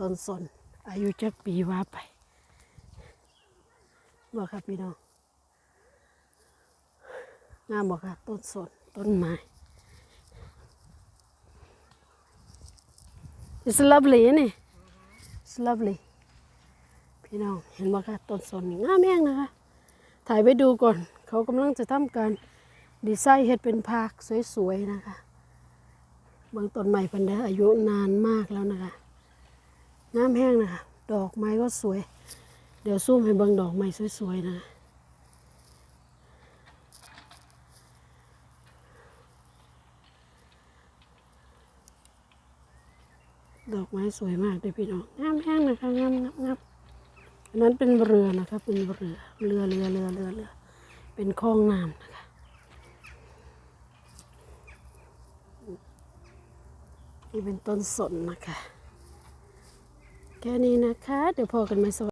ต้นสนอายุจักปีว่าไปบอกครับพี่น้องงามบอกครับต้นสนต้นไม้ It's lovely นี่ It's lovely พี่น้องเห็นบอกค่ะต้นสนงามแม่งนะคะ ถ่ายไปดูก่อน เขากำลังจะทำการดีไซน์เฮ็ดเป็นพาร์คสวยๆนะคะบื้องต้นใหม่พันได้อายุนานมากแล้วนะคะ น้ำแห้งนะคะดอกไม้ก็สวย เดี๋ยวซูมให้เบิ่งดอกไม้สวยๆนะดอกไม้สวยมากเลยพี่น้องงามแห้งนะคะงามงามงามอันนั้นเป็นเรือนะคะ เป็นเรือ เรือเรือเรือเรือเรือ เป็นคลองน้ำนะคะ นี่เป็นต้นสนนะคะ แค่นี้นะคะ เดี๋ยวพอกันไหมสวัสดี